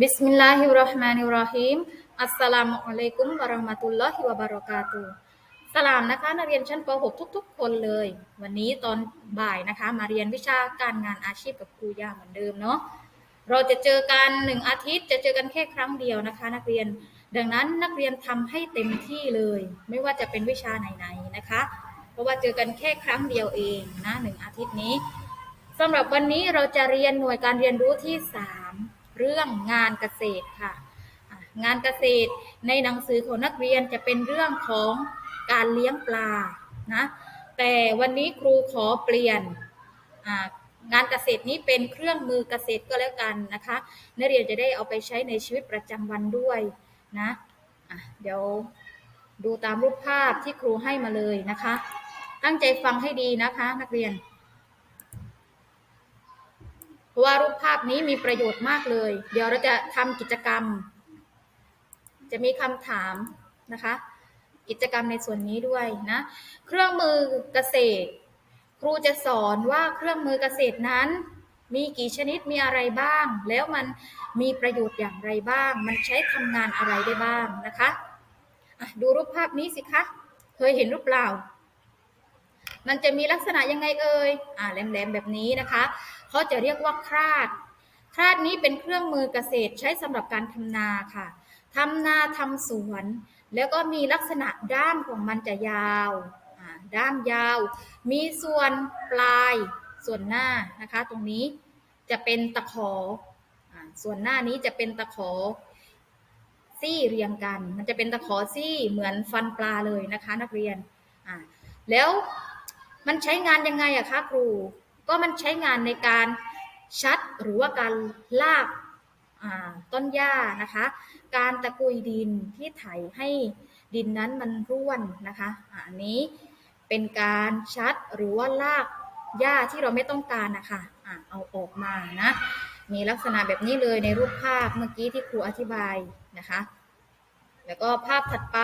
บิสมิลลาฮิรเราะห์มานิรเราะฮีมอัสสลามุอะลัยกุมวะเราะห์มะตุลลอฮิวะบารอกาตุสลามนะคะนักเรียนชั้นป .6 ทุก ๆ คนเลย วันนี้ตอนบ่ายนะคะ มาเรียนวิชาการงานอาชีพกับครูย่าเหมือนเดิมเนาะเราจะเจอกันหนึ่งอาทิตย์จะเจอกันแค่ครั้งเดียวนะคะ นักเรียนดังนั้นนักเรียนทำให้เต็มที่เลย ไม่ว่าจะเป็นวิชาไหนๆนะคะ เพราะว่าเจอกันแค่ครั้งเดียวเองนะหนึ่งอาทิตย์นี้สำหรับวันนี้เราจะเรียนหน่วยการเรียนรู้ที่3 เรื่องงานเกษตรค่ะ งานเกษตรในหนังสือของนักเรียนจะเป็นเรื่องของการเลี้ยงปลานะแต่วันนี้ครูขอเปลี่ยนงานเกษตรนี้เป็นเครื่องมือเกษตรก็แล้วกันนะคะ นักเรียนจะได้เอาไปใช้ในชีวิตประจำวันด้วยนะะเดี๋ยวดูตามรูปภาพที่ครูให้มาเลยนะคะ ตั้งใจฟังให้ดีนะคะนักเรียน ราะว่ารูปภาพนี้มีประโยชน์มากเลย เดี๋ยวเราจะทำกิจกรรม จะมีคำถามนะคะ กิจกรรมในส่วนนี้ด้วยนะ เครื่องมือเกษตร ครูจะสอนว่าเครื่องมือเกษตรนั้น มีกี่ชนิดมีอะไรบ้าง แล้วมันมีประโยชน์อย่างไรบ้าง มันใช้ทำงานอะไรได้บ้างนะคะะดูรูปภาพนี้สิคะ เคยเห็นรูปเปล่า มันจะมีลักษณะยังไงเอ่ยอ่าแหลมๆแบบนี้นะคะเขาจะเรียกว่าคราด คราดนี้เป็นเครื่องมือเกษตรใช้สำหรับการทำนาค่ะทำนาทำสวน แล้วก็มีลักษณะด้ามของมันจะยาวด้ามยาว มีส่วนปลายส่วนหน้านะคะ ตรงนี้จะเป็นตะขอส่วนหน้านี้จะเป็นตะขอซี่เรียงกัน มันจะเป็นตะขอซี่เหมือนฟันปลาเลยนะคะ นักเรียน แล้ว มันใช้งานยังไงอะคะครู ก็มันใช้งานในการชัดหรือว่าการลากาต้นหญ้านะคะ การตะกุยดินที่ไถให้ดินนั้นมันร่วนนะคะอันนี้เป็นการชัดหรือว่าลากหญ้าที่เราไม่ต้องการนะคะอ่าเอาออกมานะ มีลักษณะแบบนี้เลยในรูปภาพเมื่อกี้ที่ครูอธิบายนะคะ แล้วก็ภาพถัดไป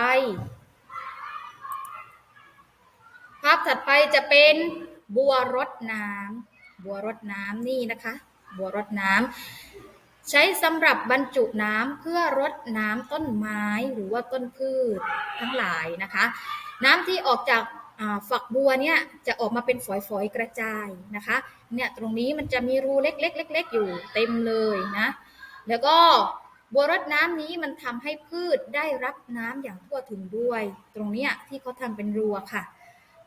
าพถัดไปจะเป็นบัวรดน้ำบัวรดน้ำนี่นะคะ บัวรดน้ำใช้สำหรับบรรจุน้ำเพื่อรดน้ำต้นไม้หรือว่าต้นพืชทั้งหลายนะคะ น้ำที่ออกจากฝักบัวเนี่ยจะออกมาเป็นฝอยๆกระจายนะคะเนี่ยตรงนี้มันจะมีรูเล็กๆเล็กๆอยู่เต็มเลยนะแล้วก็บัวรดน้ำนี้มันทำให้พืชได้รับน้ำอย่างทั่วถึงด้วย ตรงเนี้ยที่เขาทำเป็นรูค่ะ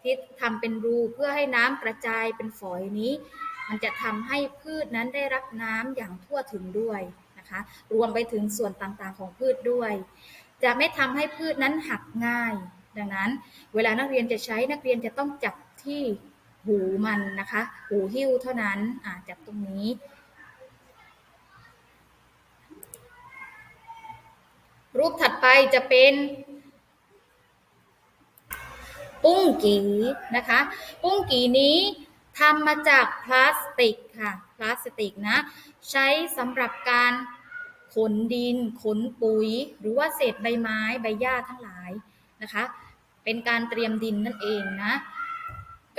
ที่ทำเป็นรูเพื่อให้น้ำกระจายเป็นฝอยนี้ มันจะทำให้พืชนั้นได้รับน้ำอย่างทั่วถึงด้วยนะคะรวมไปถึงส่วนต่างๆของพืชด้วย จะไม่ทำให้พืชนั้นหักง่าย ดังนั้น เวลานักเรียนจะใช้นักเรียนจะต้องจับที่หูมันนะคะ หูหิ้วเท่านั้นอ่าจับตรงนี้ รูปถัดไปจะเป็น ปุ้งกีนะคะ ปุ้งกีนี้ทำมาจากพลาสติกค่ะ พลาสติกนะ ใช้สำหรับการขนดิน ขนปุ๋ย หรือว่าเศษใบไม้ใบหญ้าทั้งหลายนะคะ เป็นการเตรียมดินนั่นเองนะ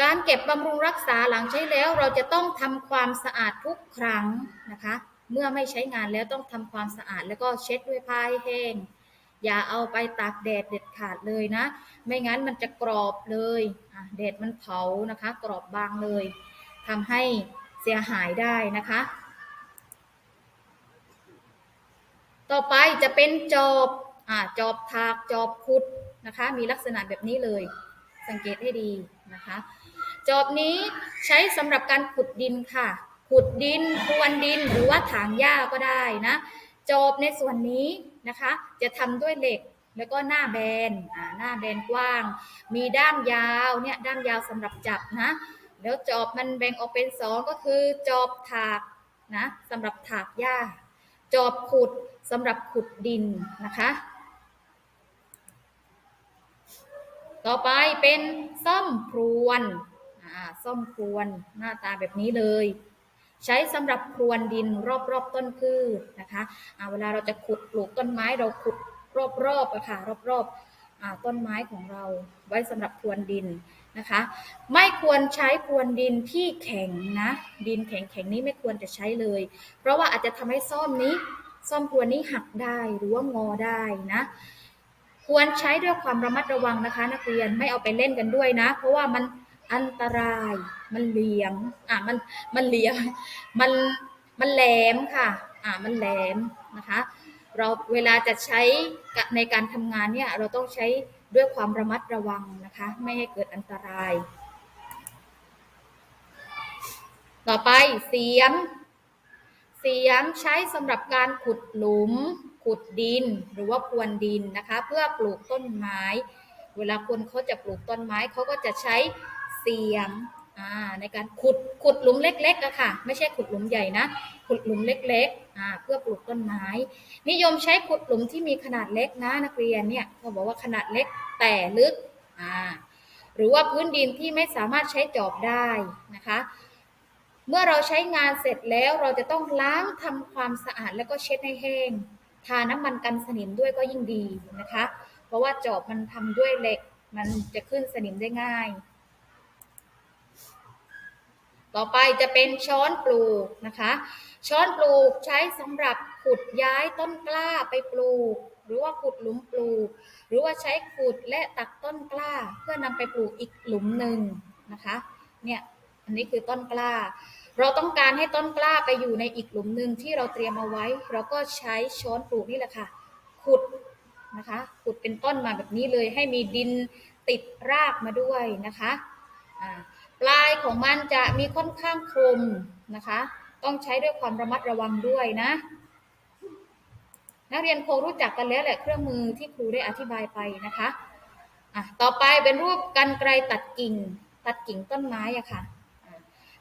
การเก็บบำรุงรักษาหลังใช้แล้ว เราจะต้องทำความสะอาดทุกครั้งนะคะ เมื่อไม่ใช้งานแล้วต้องทำความสะอาดแล้วก็เช็ดด้วยผ้าให้แห้ง อย่าเอาไปตากแดดเด็ดขาดเลยนะ ไม่งั้นมันจะกรอบเลยแดดมันเผานะคะ กรอบบางเลยทำให้เสียหายได้นะคะ ต่อไปจะเป็นจอบอ่าจอบถากจอบขุดนะคะ มีลักษณะแบบนี้เลย สังเกตให้ดีนะคะ จอบนี้ใช้สำหรับการขุดดินค่ะ ขุดดินพรวนดินหรือว่าถางหญ้าก็ได้นะ จอบในส่วนนี้ นะคะ จะทำด้วยเหล็กแล้วก็หน้าแบนหน้าแบนกว้าง มีด้ามยาวเนี่ยด้ามยาวสำหรับจับนะแล้วจอบมันแบ่งออกเป็นสองก็คือจอบถากนะสำหรับถากหญ้า จอบขุดสำหรับขุดดินนะคะ ต่อไปเป็นซ่อมพรวนอ่าซ่อมพรวนหน้าตาแบบนี้เลย ใช้สำหรับพรวนดินรอบๆต้นพืชนะคะเวลาเราจะขุดปลูกต้นไม้เราขุดรอบๆอะค่ะรอบๆอ่าต้นไม้ของเราไว้สำหรับพรวนดินนะคะ ไม่ควรใช้พรวนดินที่แข็งนะดินแข็งๆนี้ไม่ควรจะใช้เลย เพราะว่าอาจจะทำให้ซ่อมนี้ซ่อมครวนนี้หักได้หรือว่างอได้นะควรใช้ด้วยความระมัดระวังนะคะ นักเรียนไม่เอาไปเล่นกันด้วยนะ เพราะว่ามัน อันตราย มันเหลียม อะมันมันเหลียม มันมันแหลมค่ะ อะมันแหลมนะคะ เราเวลาจะใช้ในการทำงานเนี่ยเราต้องใช้ด้วยความระมัดระวังนะคะ ไม่ให้เกิดอันตราย ต่อไปเสียม เสียมใช้สำหรับการขุดหลุม ขุดดิน หรือว่าพรวนดินนะคะ เพื่อปลูกต้นไม้ เวลาคนเขาจะปลูกต้นไม้เขาก็จะใช้ เสียมในการขุดขุดหลุมเล็กๆอะค่ะ ไม่ใช่ขุดหลุมใหญ่นะ ขุดหลุมเล็กๆเพื่อปลูกต้นไม้ นิยมใช้ขุดหลุมที่มีขนาดเล็กนะนักเรียนเนี่ยเขาบอกว่าขนาดเล็กแต่ลึกหรือว่าพื้นดินที่ไม่สามารถใช้จอบได้นะคะ เมื่อเราใช้งานเสร็จแล้วเราจะต้องล้างทำความสะอาดแล้วก็เช็ดให้แห้ง ทาน้ำมันกันสนิมด้วยก็ยิ่งดีนะคะ เพราะว่าจอบมันทำด้วยเหล็กมันจะขึ้นสนิมได้ง่าย ต่อไปจะเป็นช้อนปลูกนะคะ ช้อนปลูกใช้สำหรับขุดย้ายต้นกล้าไปปลูก หรือว่าขุดหลุมปลูก หรือว่าใช้ขุดและตักต้นกล้า เพื่อนำไปปลูกอีกหลุมหนึ่งนะคะเนี่ยอันนี้คือต้นกล้า เราต้องการให้ต้นกล้าไปอยู่ในอีกหลุมหนึ่งที่เราเตรียมเอาไว้ เราก็ใช้ช้อนปลูกนี่แหละค่ะ ขุดนะคะขุดเป็นต้นมาแบบนี้เลยให้มีดินติดรากมาด้วยนะคะอ่า ปลายของมันจะมีค่อนข้างคมนะคะ ต้องใช้ด้วยความระมัดระวังด้วยนะ นักเรียนคงรู้จักกันแล้วแหละเครื่องมือที่ครูได้อธิบายไปนะคะอะต่อไปเป็นรูปกันไกรตัดกิ่ง ตัดกิ่งต้นไม้อะค่ะ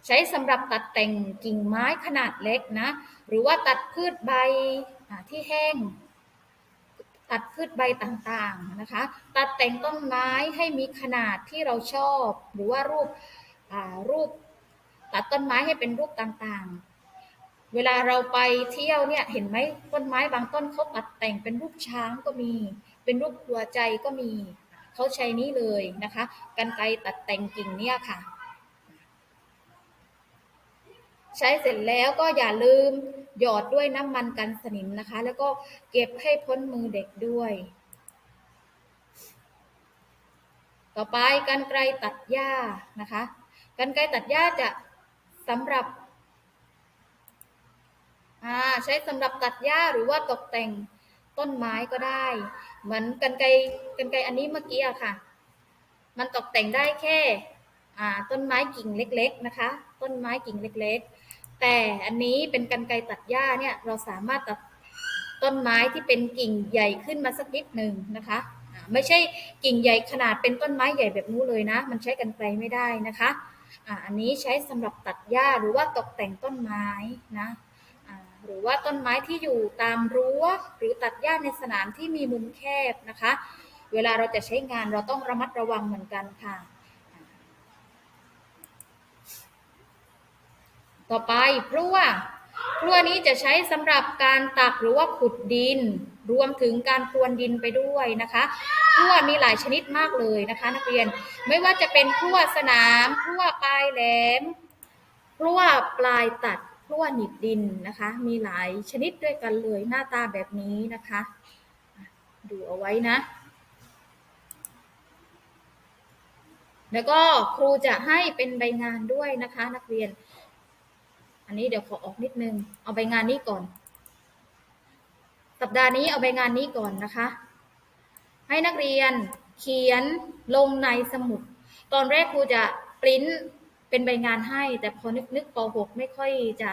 ใช้สำหรับตัดแต่งกิ่งไม้ขนาดเล็กนะ หรือว่าตัดพืชใบที่แห้ง ตัดพืชใบต่างๆนะคะ ตัดแต่งต้นไม้ให้มีขนาดที่เราชอบ หรือว่ารูป รูปตัดต้นไม้ให้เป็นรูปต่างๆ เวลาเราไปเที่ยวเนี่ยเห็นไหมต้นไม้บางต้นเขาตัดแต่งเป็นรูปช้างก็มี เป็นรูปหัวใจก็มีเขาใช้นี้เลยนะคะกันไกตัดแต่งกิ่งเนี่ยค่ะ ใช้เสร็จแล้วก็อย่าลืมหยอดด้วยน้ำมันกันสนิมนะคะ แล้วก็เก็บให้พ้นมือเด็กด้วยต่อไปกันไกรตัดหญ้านะคะ กันไกรตัดหญ้าจะสำหรับใช้สำหรับตัดหญ้าหรือว่าตกแต่งต้นไม้ก็ได้ เหมือนกันไกรกันไกรอันนี้เมื่อกี้อะค่ะ มันตกแต่งได้แค่ต้นไม้กิ่งเล็ก ๆนะคะ ต้นไม้กิ่งเล็ก ๆ แต่อันนี้เป็นกันไกรตัดหญ้าเนี่ยเราสามารถตัดต้นไม้ที่เป็นกิ่งใหญ่ขึ้นมาสักนิดหนึ่งนะคะไม่ใช่กิ่งใหญ่ขนาดเป็นต้นไม้ใหญ่แบบนู้เลยนะ มันใช้กันไกรไม่ได้นะคะ อันนี้ใช้สำหรับตัดหญ้าหรือว่าตกแต่งต้นไม้นะหรือว่าต้นไม้ที่อยู่ตามรั้วหรือตัดหญ้าในสนามที่มีมุมแคบนะคะ เวลาเราจะใช้งานเราต้องระมัดระวังเหมือนกันค่ะ ต่อไปพลั่วพลั่วนี้จะใช้สำหรับการตักหรือว่าขุดดิน รวมถึงการพรวนดินไปด้วยนะคะพลั่วมีหลายชนิดมากเลยนะคะ นักเรียนไม่ว่าจะเป็นพลั่วสนามพลั่วปลายแหลมพลั่วปลายตัดพลั่วหนีบดินนะคะ มีหลายชนิดด้วยกันเลยหน้าตาแบบนี้นะคะ ดูเอาไว้นะ แล้วก็ครูจะให้เป็นใบงานด้วยนะคะ นักเรียน อันนี้เดี๋ยวขอออกนิดนึง เอาใบงานนี้ก่อน สัปดาห์นี้เอาใบงานนี้ก่อนนะคะ ให้นักเรียนเขียนลงในสมุด ตอนแรกครูจะปริ้นเป็นใบงานให้ แต่พอนึกนึกป .6 ไม่ค่อยจะ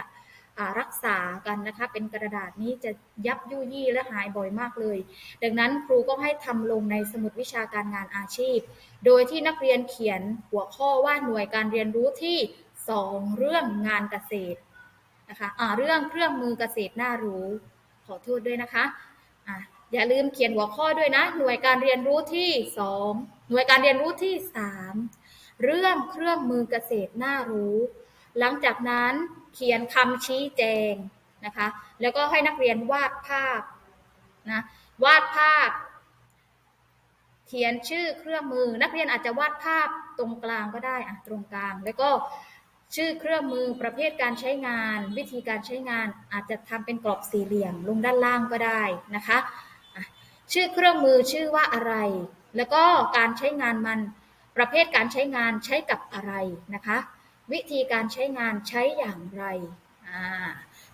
รักษากันนะคะ เป็นกระดาษนี้จะยับยุยี่และหายบ่อยมากเลย ดังนั้นครูก็ให้ทำลงในสมุดวิชาการงานอาชีพ โดยที่นักเรียนเขียนหัวข้อว่าหน่วยการเรียนรู้ที่ 2 เรื่องงานเกษตรนะคะะเรื่องเครื่องมือเกษตรน่ารู้ ขอโทษด้วยนะคะอะอย่าลืมเขียนหัวข้อด้วยนะ หน่วยการเรียนรู้ที่ 2 หน่วยการเรียนรู้ที่ 3 เรื่องเครื่องมือเกษตรน่ารู้ หลังจากนั้นเขียนคำชี้แจงนะคะ แล้วก็ให้นักเรียนวาดภาพนะวาดภาพ เขียนชื่อเครื่องมือ นักเรียนอาจจะวาดภาพตรงกลางก็ได้อะตรงกลาง แล้วก็ ชื่อเครื่องมือประเภทการใช้งาน วิธีการใช้งานอาจจะทำเป็นกรอบสี่เหลี่ยมลงด้านล่างก็ได้นะคะชื่อเครื่องมือชื่อว่าอะไร แล้วก็การใช้งานมันประเภทการใช้งานใช้กับอะไรนะคะ วิธีการใช้งานใช้อย่างไร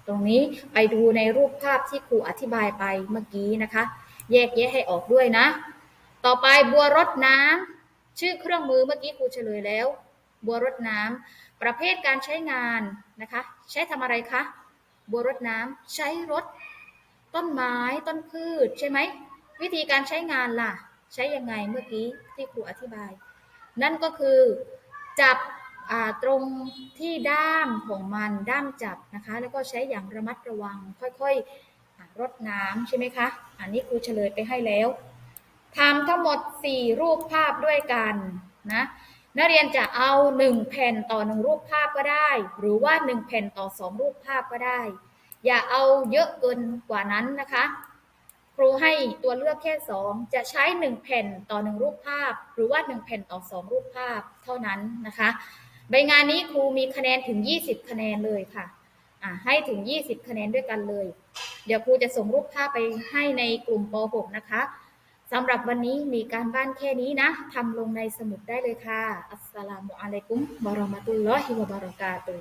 ตรงนี้ไปดูในรูปภาพที่ครูอธิบายไปเมื่อกี้นะคะ แยกแยะให้ออกด้วยนะ ต่อไปบัวรดน้ำชื่อเครื่องมือเมื่อกี้ครูเฉลยแล้ว บัวรดน้ำประเภทการใช้งานนะคะ ใช้ทำอะไรคะ บัวรดน้ำใช้รดต้นไม้ต้นพืชใช่ไหม วิธีการใช้งานล่ะ ใช้ยังไงเมื่อกี้ที่ครูอธิบาย นั่นก็คือจับตรงที่ด้ามของมันด้ามจับนะคะ แล้วก็ใช้อย่างระมัดระวังค่อยๆรดน้ำใช่ไหมคะ อันนี้ครูเฉลยไปให้แล้วทำทั้งหมด 4 รูปภาพด้วยกันนะ นักเรียนจะเอา 1 แผ่นต่อ 1 รูปภาพก็ได้ หรือว่า 1 แผ่นต่อ 2 รูปภาพก็ได้ อย่าเอาเยอะเกินกว่านั้นนะคะ ครูให้ตัวเลือกแค่ 2 จะใช้ 1 แผ่นต่อ 1 รูปภาพ หรือว่า 1 แผ่นต่อ 2 รูปภาพเท่านั้นนะคะ ใบงานนี้ครูมีคะแนนถึง 20 คะแนนเลยค่ะอ่าให้ถึง 20 คะแนนด้วยกันเลย เดี๋ยวครูจะส่งรูปภาพไปให้ในกลุ่มป .6 นะคะ สำหรับวันนี้มีการบ้านแค่นี้นะทำลงในสมุดได้เลยค่ะ อัสสลามุอะลัยกุมบารอมะตุลลอฮิวะบารอกาตุ